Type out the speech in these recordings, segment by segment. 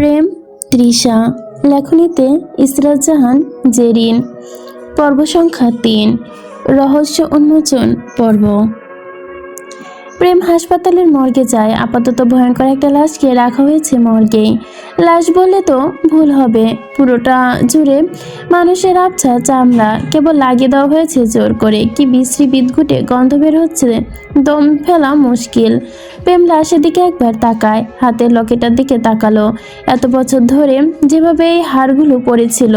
প্রেম তৃষা লেখনীতে ইসরাত জাহান জেরিন। পর্ব সংখ্যা তিন। রহস্য উন্মোচন পর্ব। প্রেম হাসপাতালের মর্গে যায়। আপাতত ভয়ঙ্কর একটা লাশকে রাখা হয়েছে মর্গে। লাশ বললে তো ভুল হবে। পুরোটা জুড়ে মানুষের আবছা চামড়া। কেবল লাগিয়ে দেওয়া হয়েছে জোর করে। কি বিশ্রী বিদঘুটে গন্ধ বের হচ্ছে? দম ফেলা মুশকিল। প্রেম লাশের দিকে একবার তাকায়। হাতের লকেটার দিকে তাকালো। এত বছর ধরে যেভাবে এই হাড়গুলো পড়েছিল।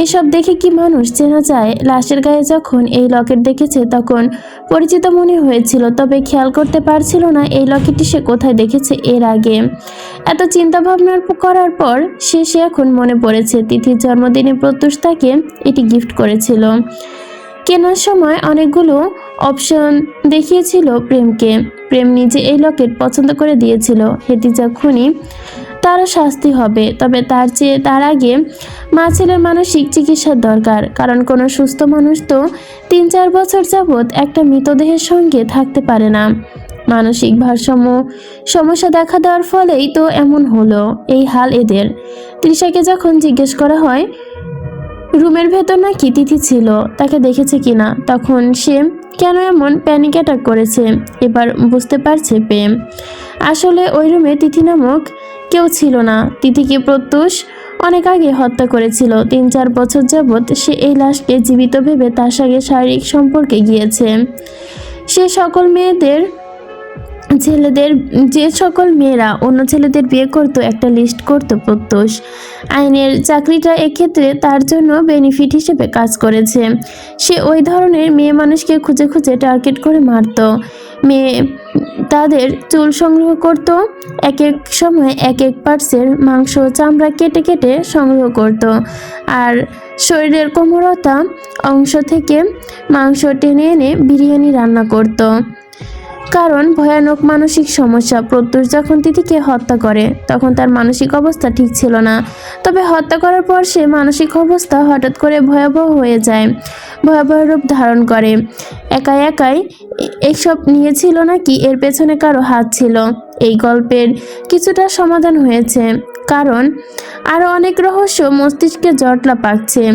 এসব দেখে কি মানুষ চেনা যায়? লাশের গায়ে যখন এই লকেট দেখেছে তখন পরিচিত মনে হয়েছিল, তবে খেয়াল করতে পারছিল না এই লকেটটি সে কোথায় দেখেছে এর আগে। এত চিন্তা ভাবনার করার পর শেষে এখন মনে পড়েছে তিথির জন্মদিনে প্রত্যুষ তাকে এটি গিফট করেছিল। কেনার সময় অনেকগুলো অপশন দেখিয়েছিল প্রেমকে। প্রেম নিজে এই লকেট পছন্দ করে দিয়েছিল। হেটি যখনই তারও শাস্তি হবে। তবে তার চেয়ে তার আগে মা ছেলের মানসিক চিকিৎসার দরকার। কারণ কোনো সুস্থ মানুষ তো তিন চার বছর যাবৎ একটা মৃতদেহের সঙ্গে থাকতে পারে না। মানসিক ভারসাম্য সমস্যা দেখা দেওয়ার ফলেই তো এমন হলো। এই হাল এদের। তৃষাকে যখন জিজ্ঞেস করা হয়, রুমের ভেতর নাকি তিথি ছিল? তাকে দেখেছে কিনা তখন সে, কেন এমন প্যানিক অ্যাটাক করেছে? এবার বুঝতে পারছে প্রেম। আসলে ওই রুমে তিথি নামক কেউ ছিল না। তিথিকে প্রত্যুষ অনেক আগে হত্যা করেছিল। তিন চার বছর যাবৎ সে এই লাশকে জীবিত ভেবে তার সঙ্গে শারীরিক সম্পর্কে গিয়েছে। সে সকল মেয়েদের, ছেলেদের, যে সকল মেয়েরা অন্য ছেলেদের বিয়ে করতো, একটা লিস্ট করতো প্রত্যুষ। আইনের চাকরিটা এক্ষেত্রে তার জন্য বেনিফিট হিসেবে কাজ করেছে। সে ওই ধরনের মেয়ে মানুষকে খুঁজে খুঁজে টার্গেট করে মারতো। মেয়ে। তাদের চুল সংগ্রহ করত, এক এক সময় এক এক পার্সের মাংস চামড়া কেটে কেটে সংগ্রহ করত। আর শরীরের কোমরতা অংশ থেকে মাংস টেনে এনে বিরিয়ানি রান্না করতো। কারণ ভয়ানক মানসিক সমস্যা। প্রত্যুষ যখন তিথিকে হত্যা করে, তখন তার মানসিক অবস্থা ঠিক ছিল না। তবে হত্যা করার পর সে মানসিক অবস্থা হঠাৎ করে ভয়াবহ হয়ে যায়, ভয়াবহ রূপ ধারণ করে। একাই একাই এ- এইসব নিয়েছিল নাকি এর পেছনে কারও হাত ছিল? এই গল্পের কিছুটা সমাধান হয়েছে, কারণ আরও অনেক রহস্য মস্তিষ্কে জটলা পাকছে।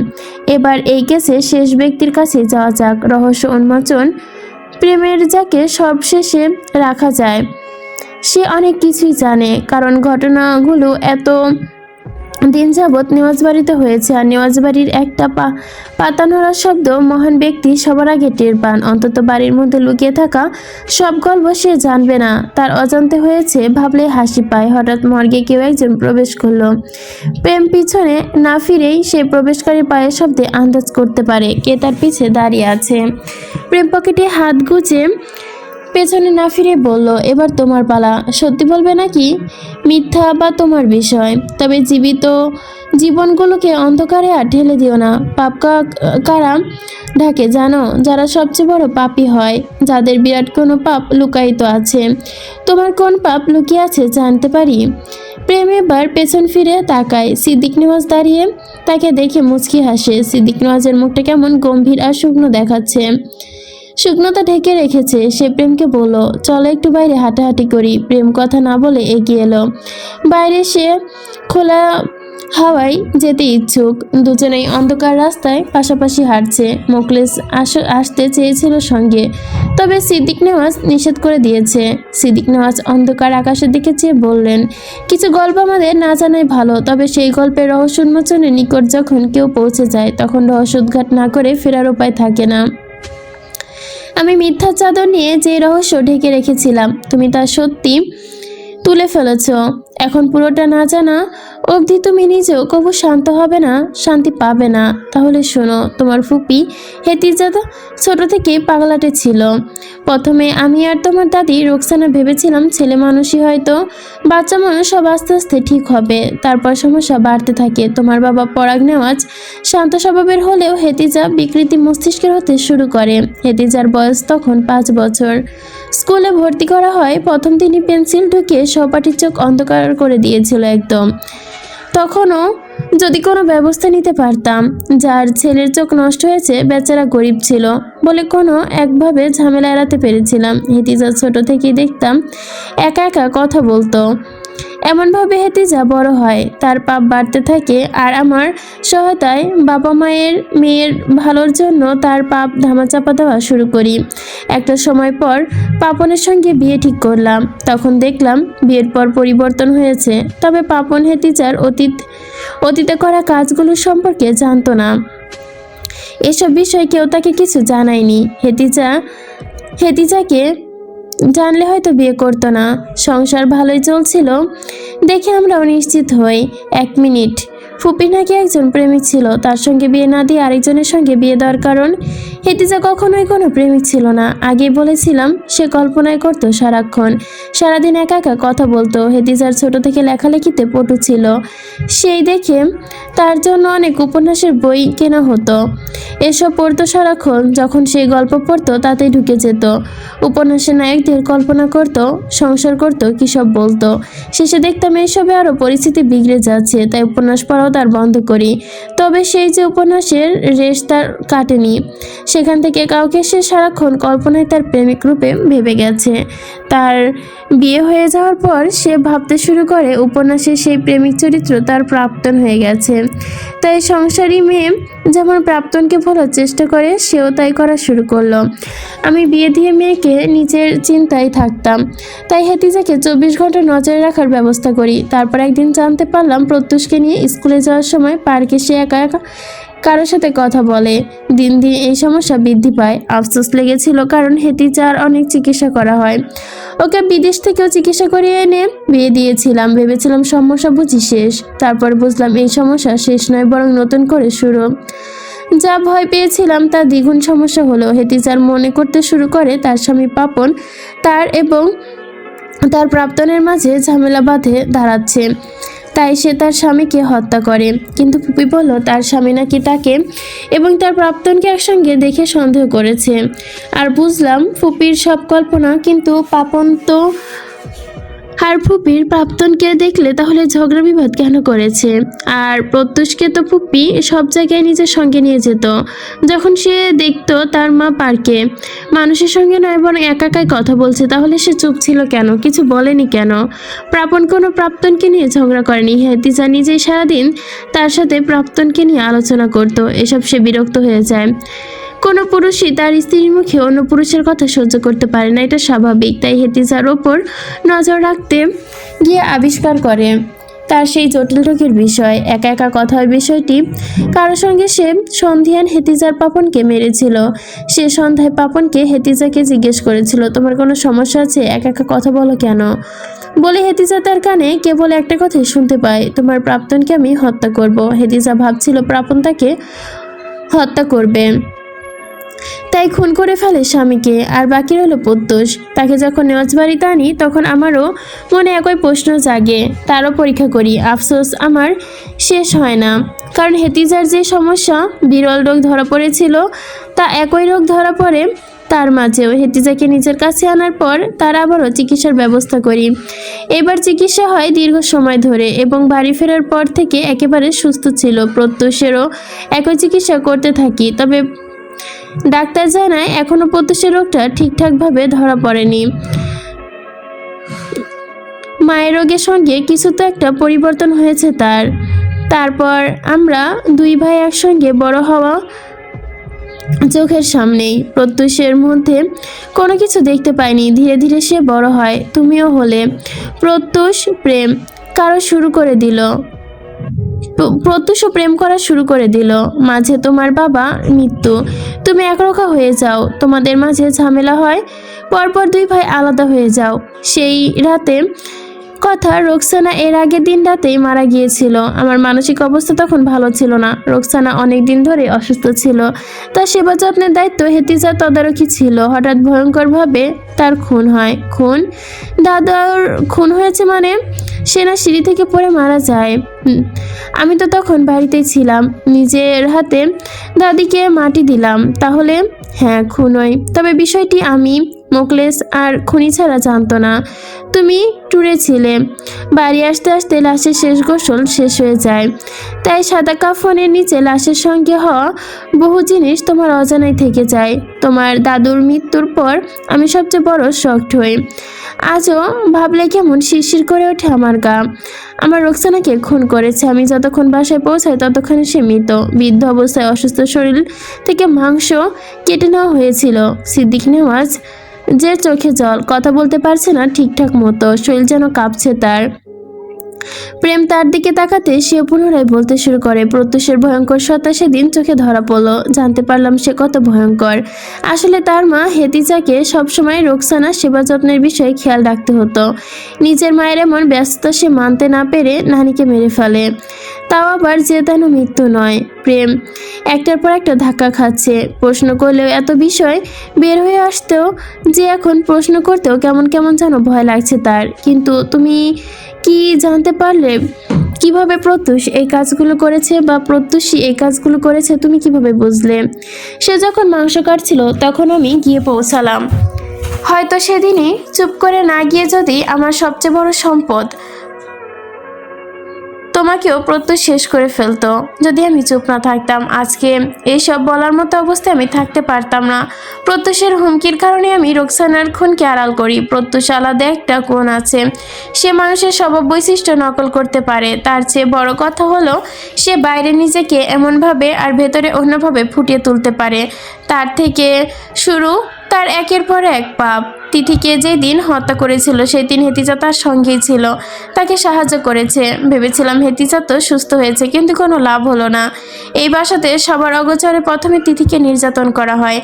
এবার এই কেসে শেষ ব্যক্তির কাছে যাওয়া যাক। রহস্য উন্মোচন প্রেমের যাকে সবশেষে রাখা যায়। সে অনেক কিছুই জানে কারণ ঘটনাগুলো এত দিন যাবৎ নেওয়াজ বাড়িতে হয়েছে আর নেওয়াজ বাড়ির একটা পা পাতা নড়ার শব্দ মহান ব্যক্তি সবার আগে টের পান। অন্তত বাড়ির মধ্যে লুকিয়ে থাকা সব গল্প সে জানবে না। তার অজান্তে হয়েছে, ভাবলে হাসি পায়। হঠাৎ মর্গে কেউ একজন প্রবেশ করল। প্রেম পিছনে না ফিরেই সে প্রবেশকারী পায়ের শব্দে আন্দাজ করতে পারে কে তার পিছে দাঁড়িয়ে আছে। প্রেম পকেটে হাত গুজে পেছনে না ফিরে বলল, এবার তোমার পালা। সত্যি বলবে নাকি? মিথ্যা বা তোমার বিষয়। তবে জীবিত জীবনগুলোকে অন্ধকারে আর ঢেলে দিও না। পাপ কারা ঢাকে জানো? যারা সবচেয়ে বড় পাপী হয়, যাদের বিরাট কোনো পাপ লুকায়িত আছে। তোমার কোন পাপ লুকিয়ে আছে জানতে পারি? প্রেম এবার পেছন ফিরে তাকায়। সিদ্দিক নেওয়াজ দাঁড়িয়ে তাকে দেখে মুচকি হাসে। সিদ্দিক নেওয়াজের মুখটা কেমন গম্ভীর আর শুকনো দেখাচ্ছে। শুকনোতা ঢেকে রেখেছে, সে প্রেমকে বলল, চলো একটু বাইরে হাঁটাহাঁটি করি। প্রেম কথা না বলে এগিয়ে এলো। বাইরে সে খোলা হাওয়ায় যেতে ইচ্ছুক। দুজনেই অন্ধকার রাস্তায় পাশাপাশি হাঁটছে। মোকলেস আস, আসতে চেয়েছিল সঙ্গে। তবে সিদ্দিক নেওয়াজ নিষেধ করে দিয়েছে। সিদ্দিক নেওয়াজ অন্ধকার আকাশের দিকে চেয়ে বললেন, কিছু গল্প আমাদের না জানাই ভালো, তবে সেই গল্পের রহস্য উন্মোচনের নিকট যখন কেউ পৌঁছে যায়, তখন রহস্য উদ্ঘাট না করে ফেরার উপায় থাকে না। আমি মিথ্যা চাদর নিয়ে যে রহস্য ঢেকে রেখেছিলাম তুমি তা সত্যি তুলে ফেলেছ। এখন পুরোটা না জানা, অবধি তুমি নিজেও কবু শান্ত হবে না, শান্তি পাবে না। তাহলে শোনো, তোমার ফুপি হেতিজাদা ছোট থেকে পাগলাটে ছিল। প্রথমে আমি আর তোমার দাদি রোকসানা ভেবেছিলাম ছেলে মানুষই হয়তো, বাচ্চা মানুষ সব আস্তে আস্তে ঠিক হবে। তারপর সমস্যা বাড়তে থাকে। তোমার বাবা পরাগ নেওয়াজ শান্ত স্বভাবের হলেও হেতিজা বিকৃতি মস্তিষ্কের হতে শুরু করে। হেতিজার বয়স তখন পাঁচ বছর। স্কুলে ভর্তি করা হয়, প্রথম তিনি পেন্সিল ঢুকিয়ে সহপাঠীর চোখ অন্ধকার করে দিয়েছিল একদম। তখনও যদি কোনো ব্যবস্থা নিতে পারতাম, যার ছেলের চোখ নষ্ট হয়েছে, বেচারা গরিব ছিল বলে কোনো একভাবে ঝামেলা এড়াতে পেরেছিলাম। হিতিজা ছোট থেকেই দেখতাম, একা একা কথা বলতো। এমনভাবে হেতিজা বড় হয়। তার পাপ বাড়তে থাকে আর আমার সহায়তায় বাবা মায়ের মেয়ের ভালোর জন্য তার পাপ ধামাচাপা দেওয়া শুরু করি। একটা সময় পর পাপনের সঙ্গে বিয়ে ঠিক করলাম। তখন দেখলাম বিয়ের পর পরিবর্তন হয়েছে। তবে পাপন হেতিজার অতীত, অতীতে করা কাজগুলো সম্পর্কে জানতো না। এসব বিষয়ে কেউ তাকে কিছু জানায়নি। হেতিজা হেতিজাকে জানলে হয়তো বিয়ে করতো না। সংসার ভালোই চলছিল। দেখে আমরা অনিশ্চিত হই। এক মিনিট। ফুপি নাকি একজন প্রেমিক ছিল, তার সঙ্গে বিয়ে না দিয়ে আরেকজনের সঙ্গে বিয়ে দেওয়ার কারণ হেতিজা কখনোই কোনো প্রেমিক ছিল না। আগে বলেছিলাম, সে কল্পনায় করতো সারাক্ষণ। সারাদিন একা একা কথা বলতো, হেতিজার ছোট থেকে লেখালেখিতে পটু ছিল। সেই দেখে তার জন্য অনেক উপন্যাসের বই কেনা হতো। এসব পড়তো সারাক্ষণ, যখন সেই গল্প পড়তো তাতেই ঢুকে যেত। উপন্যাসের নায়কদের কল্পনা করত, সংসার করত, কী সব বলতো। শেষে দেখতাম এইসবে আরও পরিস্থিতি বিগড়ে যাচ্ছে, তাই উপন্যাস পড়াও তার বন্ধ করি। তবে সেই যে উপন্যাসের রেশ তার কাটেনি। সেখান থেকে কাউকে সে সারাক্ষণ কল্পনায় তার প্রেমিক রূপে ভেবে গেছে। তার বিয়ে হয়ে যাওয়ার পর সে ভাবতে শুরু করে উপন্যাসের সেই প্রেমিক চরিত্র তার প্রাপ্তন হয়ে গেছে। তাই সংসারী মেয়ে যেমন প্রাপ্তনকে ভোলার চেষ্টা করে, সেও তাই করা শুরু করল। আমি বিয়ে দিয়ে মেয়েকে নিজের চিন্তায় থাকতাম। তাই হেতিজাকে চব্বিশ ঘণ্টা নজরে রাখার ব্যবস্থা করি। তারপর একদিন জানতে পারলাম প্রত্যুষকে নিয়ে স্কুলে যাওয়ার সময় পার্কে সে একা একা কারোর সাথে কথা বলে। দিন দিন এই সমস্যা বৃদ্ধি পায়। আফসোস লেগেছিল কারণ হেতিজার অনেক চিকিৎসা করা হয়। ওকে বিদেশ থেকেও চিকিৎসা করিয়ে এনে বিয়ে দিয়েছিলাম। ভেবেছিলাম সমস্যা বুঝি শেষ। তারপর বুঝলাম এই সমস্যা শেষ নয়, বরং নতুন করে শুরু। যা ভয় পেয়েছিলাম তা দ্বিগুণ সমস্যা হলো। হেতিজার মনে করতে শুরু করে তার স্বামী পাপন তার এবং তার প্রাপ্তনের মাঝে ঝামেলা বাঁধে দাঁড়াচ্ছে। তাই সে তার স্বামীকে হত্যা করে। কিন্তু পুপি বলল, তার স্বামী নাকি তাকে এবং তার প্রাপ্তনকে একসঙ্গে দেখে সন্দেহ করেছে। আর বুঝলাম, ফুপির সব কল্পনা কিন্তু পাপন তো আর ফুপির প্রাপ্তনকে দেখলে তাহলে ঝগড়া বিবাদ কেন করেছে? আর প্রত্যুষকে তো ফুপি সব জায়গায় নিজের সঙ্গে নিয়ে যেত। যখন সে দেখতো তার মা পার্কে, মানুষের সঙ্গে নয় বরং একাকায় কথা বলছে, তাহলে সে চুপ ছিল কেন? কিছু বলেনি কেন? প্রাপন কোনো প্রাপ্তনকে নিয়ে ঝগড়া করেনি। হেতিজা নিজেই সারাদিন তার সাথে প্রাপ্তনকে নিয়ে আলোচনা করতো। এসব সে বিরক্ত হয়ে যায়। কোনো পুরুষই তার স্ত্রীর মুখে অন্য পুরুষের কথা সহ্য করতে পারে না, এটা স্বাভাবিক। তাই হেতিজার ওপর নজর রাখতে গিয়ে আবিষ্কার করে তার সেই জটিল রোগের বিষয়। একা একা কথা হয় বিষয়টি, কারও সঙ্গে সে সন্ধিয়ান হেতিজার পাপনকে মেরেছিল। সে সন্ধ্যায় পাপনকে হেতিজাকে জিজ্ঞেস করেছিল, তোমার কোনো সমস্যা আছে? একা একা কথা বলো কেন? বলে হেতিজা তার কানে কেবল একটা কথাই শুনতে পায়, তোমার প্রাপ্তনকে আমি হত্যা করব। হেতিজা ভাবছিল প্রাপন তাকে হত্যা করবে। তাই খুন করে ফেলে স্বামীকে, আর বাকি রইল প্রত্যুষ। তাকে যখন নেওয়াজ বাড়িতে আনি, তখন আমারও মনে একই প্রশ্ন জাগে। তারও পরীক্ষা করি, আফসোস আমার শেষ হয় না। কারণ হেতিজার যে সমস্যা, বিরল রোগ ধরা পড়েছিল, তা একই রোগ ধরা পড়ে তার মাঝেও। হেতিজাকে নিজের কাছে আনার পর তার আবারও চিকিৎসার ব্যবস্থা করি। এবার চিকিৎসা হয় দীর্ঘ সময় ধরে এবং বাড়ি ফেরার পর থেকে একেবারে সুস্থ ছিল। প্রত্যুষেরও একই চিকিৎসা করতে থাকি, তবে ডাক্তার জানায়, এখনও প্রত্যুষের রোগটা ঠিকঠাকভাবে ধরা পড়েনি। মায়ের রোগের সঙ্গে কিছু তো একটা পরিবর্তন হয়েছে তার। তারপর আমরা দুই ভাই একসঙ্গে বড় হওয়া চোখের সামনেই। প্রত্যুষের মধ্যে কোনো কিছু দেখতে পাইনি। ধীরে ধীরে সে বড় হয়, তুমিও হলে। প্রত্যুষ, প্রেম, কারও শুরু করে দিল। প্র- প্রত্যুষও প্রেম করা শুরু করে দিল। মাঝে তোমার বাবা মৃত্যু। তুমি একরকা হয়ে যাও। তোমাদের মাঝে ঝামেলা হয়। পরপর দুই ভাই আলাদা হয়ে যাও। সেই রাতে কথা, রোকসানা এর আগের দিন রাতেই মারা গিয়েছিল। আমার মানসিক অবস্থা তখন ভালো ছিল না। রোকসানা অনেক দিন ধরে অসুস্থ ছিল। তার সেবা যত্নের দায়িত্ব হেতিজা তদারকি ছিল। হঠাৎ ভয়ঙ্করভাবে তার খুন হয়। খুন? দাদার খুন হয়েছে মানে? সে না সিঁড়ি থেকে পড়ে মারা যায়। আমি তো তখন বাড়িতেই ছিলাম। নিজের হাতে দাদিকে মাটি দিলাম। তাহলে? হ্যাঁ খুনই তবে বিষয়টি আমি মোকলেস আর খুনি ছাড়া জানতো না। তুমি ট্যুরে ছিলে। বাড়ি আসতে আসতে লাশের শেষ গোসল শেষ হয়ে যায়। তাই সাদা কাফনের নিচে লাশের সঙ্গে হওয়া বহু জিনিস তোমার অজানাই থেকে যায়। তোমার দাদুর মৃত্যুর পর আমি সবচেয়ে বড় শক্ট হই। আজও ভাবলে কেমন শিরশির করে ওঠে আমার গা। আমার রোকসানাকে খুন করেছে। আমি যতক্ষণ বাসায় পৌঁছাই ততক্ষণে সে মৃত। বৃদ্ধ অবস্থায় অসুস্থ শরীর থেকে মাংস কেটে নেওয়া হয়েছিল। সিদ্দিক নেওয়াজ যে চোখে জল কথা বলতে পারছে না ঠিকঠাক মতো শরীর যেন কাঁপছে তার। প্রেম তার দিকে তাকাতে সে পুনরায় বলতে শুরু করে, প্রত্যুষের ভয়ঙ্কর সত্তা সেদিন চোখে ধরা পড়ল। জানতে পারলাম সে কত ভয়ঙ্কর। আসলে তার মা হেতিজাকে সবসময় রোকসানা সেবা যত্নের বিষয়ে খেয়াল রাখতে হতো। নিজের মায়ের এমন ব্যস্ততা সে মানতে না পেরে নানিকে মেরে ফেলে। তাও আবার যে তেন মৃত্যু নয়, প্রেম। একটার পর একটা ধাক্কা খাচ্ছে। প্রশ্ন করলেও এত বিষয় বের হয়ে আসতেও যে এখন প্রশ্ন করতেও কেমন কেমন যেন ভয় লাগছে তার। কিন্তু তুমি কি জানতে পারলে? কীভাবে প্রত্যুষ এই কাজগুলো করেছে বা প্রত্যুষী এই কাজগুলো করেছে তুমি কীভাবে বুঝলে? সে যখন মাংস কাটছিল, তখন আমি গিয়ে পৌঁছালাম। হয়তো সেদিনই চুপ করে না গিয়ে যদি আমার সবচেয়ে বড় সম্পদ তোমাকেও প্রত্যুষ শেষ করে ফেলতো। যদি আমি চুপ না থাকতাম, আজকে এইসব বলার মতো অবস্থায় আমি থাকতে পারতাম না। প্রত্যুষের হুমকির কারণে আমি রোকসানার খুনকে আড়াল করি। প্রত্যুষ আলাদা একটা কোণ আছে। সে মানুষের স্বভাব বৈশিষ্ট্য নকল করতে পারে। তার চেয়ে বড় কথা হলো, সে বাইরে নিজেকে এমনভাবে আর ভেতরে অন্যভাবে ফুটিয়ে তুলতে পারে। তার থেকে শুরু, তার একের পর এক পাপ। তিথিকে যে দিন হত্যা করেছিল সেই দিন হেতিজা তার সঙ্গেই ছিল। তাকে সাহায্য করেছে। ভেবেছিলাম হেতিজা তো সুস্থ হয়েছে, কিন্তু কোনো লাভ হলো না। এই বাসাতে সবার অগোচরে প্রথমে তিথিকে নির্যাতন করা হয়।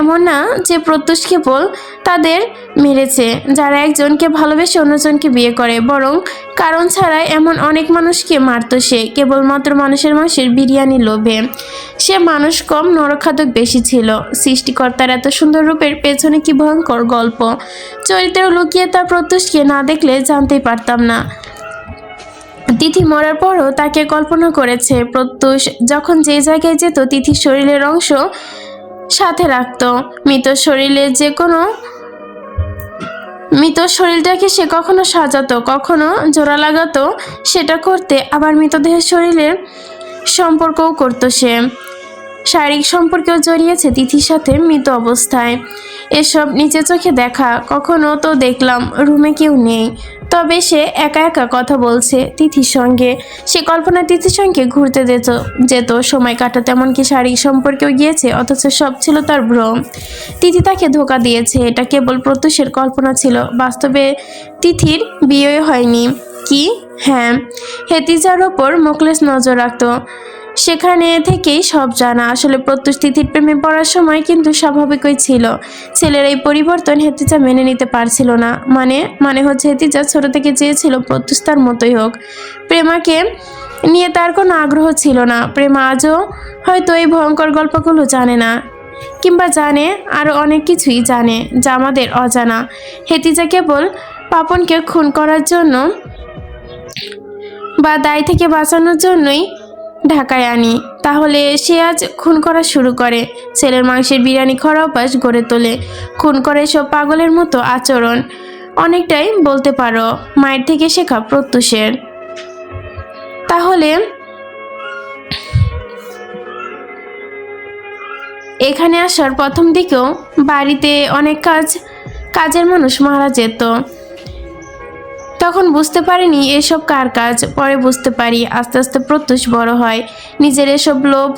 এমন না যে প্রত্যুষ কেবল তাদের মেরেছে, যারা একজনকে ভালোবেসে অন্যজনকে বিয়ে করে, বরং কারণ ছাড়া এমন অনেক মানুষকে মারত সে, কেবলমাত্র মানুষের মাংসের বিরিয়ানি লোভে। সে মানুষ কম নরখাদক বেশি ছিল। সৃষ্টিকর্তার এত সুন্দর রূপের পেছনে কি ভয়ঙ্কর গল্প? চরিত্র লুকিয়ে তার প্রত্যুষকে না দেখলে জানতেই পারতাম না। তিথি মরার পরও তাকে কল্পনা করেছে, প্রত্যুষ যখন যে জায়গায় যেত তিথির শরীরের অংশ সাথে রাখতো। মৃত শরীরে যে কোনো মৃত শরীরটাকে সে কখনো সাজাতো, কখনো জোড়া লাগাতো, সেটা করতে আবার মৃতদেহের শরীরের সম্পর্কও করতো সে। শারীরিক সম্পর্কেও জড়িয়েছে তিথির সাথে মৃত অবস্থায়। এসব নিচে চোখে দেখা কখনো তো দেখলাম রুমে কেউ নেই। তবে সে একা একা কথা বলছে তিথির সঙ্গে। সে কল্পনা তিথির সঙ্গে ঘুরতে যেত যেত। সময় কাটাতে এমনকি শারীরিক সম্পর্কেও গিয়েছে, অথচ সব ছিল তার ভ্রম। তিথি তাকে ধোকা দিয়েছে, এটা কেবল প্রত্যুষের কল্পনা ছিল। বাস্তবে তিথির বিয়ে হয়নি। কি? হ্যাঁ। হেতিজার ওপর মোকলেস নজর রাখতো। সেখানে থেকেই সব জানা। আসলে প্রত্যুষ তিথির প্রেমে পড়ার সময় কিন্তু স্বাভাবিকই ছিল। ছেলের এই পরিবর্তন হেতিজা মেনে নিতে পারছিল না। মানে মানে হচ্ছে হেতিজা ছোট থেকে চেয়েছিল প্রত্যুষ তার মতোই হোক। প্রেমাকে নিয়ে তার কোনো আগ্রহ ছিল না। প্রেমা আজও হয়তো এই ভয়ঙ্কর গল্পগুলো জানে না, কিংবা জানে আরও অনেক কিছুই জানে যা আমাদের অজানা। হেতিজা কেবল পাপনকে খুন করার জন্য বা দায় থেকে বাঁচানোর জন্যই ঢাকায় আনি। তাহলে সে আজ খুন করা শুরু করে। ছেলের মাংসের বিরিয়ানি খরা অভ্যাস গড়ে তোলে। খুন করে সব পাগলের মতো আচরণ। অনেকটাই বলতে পারো, মায়ের থেকে শেখা প্রত্যুষের। তাহলে এখানে আসার প্রথম দিকেও বাড়িতে অনেক কাজ, কাজের মানুষ মারা যেত। তখন বুঝতে পারিনি এসব কার কাজ, পরে বুঝতে পারি, আস্তে আস্তে প্রত্যুষ বড় হয়। নিজের এসব লোভ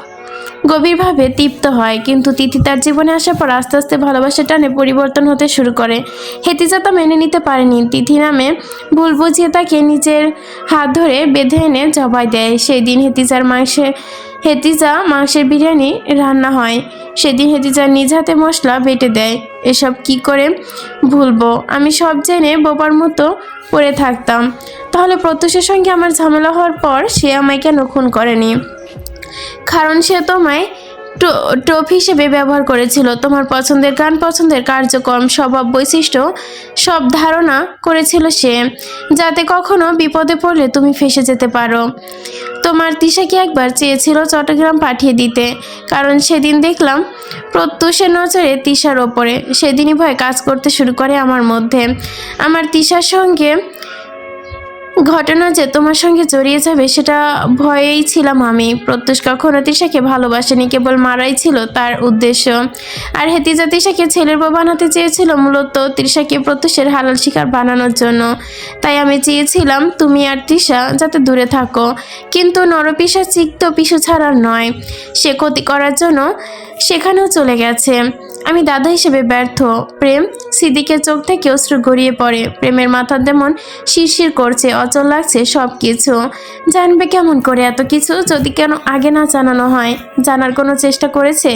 গভীরভাবে তৃপ্ত হয়, কিন্তু তিথি তার জীবনে আসার পর আস্তে আস্তে ভালোবাসা টানে পরিবর্তন হতে শুরু করে। হেতিজা তা মেনে নিতে পারেনি। তিথি নামে ভুল বুঝিয়ে তাকে নিজের হাত ধরে বেঁধে এনে জবাই দেয়। সেই দিন হেতিজার মাংসে, হেতিজা মাংসের বিরিয়ানি রান্না হয়। সেদিন হেতিজা নিজ হাতে মশলা বেটে দেয়। এসব কি করে ভুলবো? আমি সব জেনে বোবার মতো পড়ে থাকতাম। তাহলে প্রত্যুষের সঙ্গে আমার ঝামেলা হওয়ার পর সে আমায় কেন খুন করেনি? কারণ সে তোমায় টোপ হিসেবে ব্যবহার করেছিল। তোমার পছন্দের গান, পছন্দের কার্যক্রম, স্বভাব, বৈশিষ্ট্য, সব ধারণা করেছিল সে, যাতে কখনো বিপদে পড়লে তুমি ফেসে যেতে পারো। তোমার তিশাকে একবার চেয়েছিল চট্টগ্রাম পাঠিয়ে দিতে? কারণ সেদিন দেখলাম, প্রত্যুষের নজরে তিশার ওপরে। সেদিনই ভয় কাজ করতে শুরু করে আমার মধ্যে। আমার তিশার সঙ্গে ঘটনা যে তোমার সঙ্গে জড়িয়ে যাবে, সেটা ভয়েই ছিলাম আমি। প্রত্যুষ কখনো ভালোবাসেনি, কেবল মারাই ছিল তার উদ্দেশ্য। আর হেতিজা তিশাকে ছেলের বউ বানাতে চেয়েছিল মূলত তৃষাকে প্রত্যুষের হালাল শিকার বানানোর জন্য। তাই আমি চেয়েছিলাম, তুমি আর তৃষা যাতে দূরে থাকো। কিন্তু নরপিসা চিক্ত পিছু ছাড়ার নয়। সে ক্ষতি করার জন্য সেখানেও চলে গেছে। আমি দাদা হিসেবে ব্যর্থ। প্রেম সিদ্দিকের চোখ থেকে অশ্রু গড়িয়ে পড়ে। প্রেমের মাথা যেমন শিরশির করছে, অচল লাগছে সব কিছু জানবে কেমন করে এত কিছু যদি কেন আগে না জানানো হয়? জানার কোনো চেষ্টা করেছে?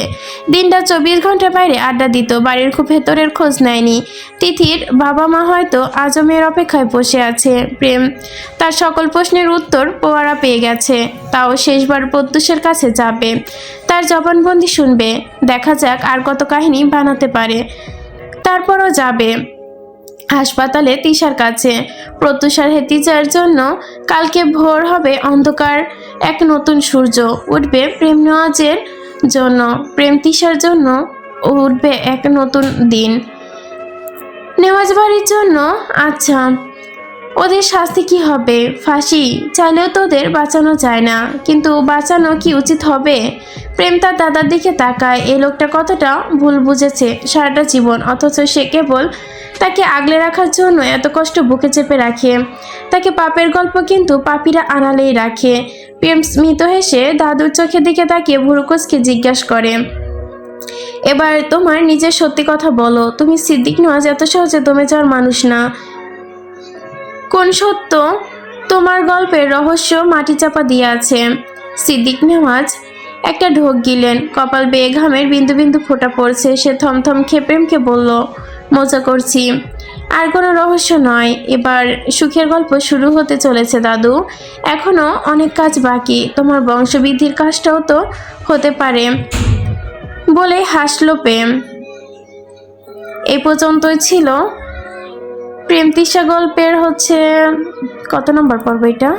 দিনটা চব্বিশ ঘণ্টা বাইরে আড্ডা দিত, বাড়ির খুব ভেতরের খোঁজ নেয়নি। তিথির বাবা মা হয়তো আজমের অপেক্ষায় বসে আছে। প্রেম তার সকল প্রশ্নের উত্তর পোয়ারা পেয়ে গেছে। তাও শেষবার প্রত্যুষের কাছে যাবে। তার জবানবন্দি শুনবে। দেখা যাক আর কত কাহিনী বানাতে পারে। তারপরও যাবে। হাসপাতালে তিশার কাছে। প্রত্যুষার হেতিজার জন্য কালকে ভোর হবে অন্ধকার এক নতুন সূর্য। উঠবে প্রেম নেওয়াজের জন্য। প্রেম তিশার জন্য উঠবে এক নতুন দিন। নেওয়াজ বাড়ির জন্য আচ্ছা। ওদের শাস্তি কি হবে? ফাঁসি চাইলেও তো ওদের বাঁচানো যায় না। কিন্তু বাঁচানো কি উচিত হবে? প্রেম তার দাদার দিকে তাকায়। এই লোকটা কতটা ভুল বুঝেছে সারাটা জীবন, অথচ সে কেবল তাকে আগলে রাখার জন্য এত কষ্ট বুকে চেপে রাখে। তাকে পাপের গল্প কিন্তু পাপীরা আড়ালেই রাখে। প্রেম স্মিত হেসে দাদুর চোখের দিকে তাকিয়ে ভুরুকোসকে জিজ্ঞাসা করে, এবার তোমার নিজের সত্যি কথা বলো। তুমি সিদ্দিক নওয়াজ এত সহজে দমে যাওয়ার মানুষ না। কোন সত্য? তোমার গল্পের রহস্য মাটি চাপা দিয়ে আছে। সিদ্দিক নেওয়াজ একটা ঢোক গিলেন। কপাল বেয়ে ঘামের বিন্দু বিন্দু ফোঁটা পড়ছে। সে থমথম খেয়ে প্রেমকে বলল, মজা করছি। আর কোনো রহস্য নয়। এবার সুখের গল্প শুরু হতে চলেছে, দাদু। এখনও অনেক কাজ বাকি। তোমার বংশবৃদ্ধির কাজটাও তো হতে পারে। বলে হাসলো প্রেম। এই পর্যন্তই ছিল প্রেম তৃষা গল্পের হচ্ছে, কত নম্বর পর্ব এটা?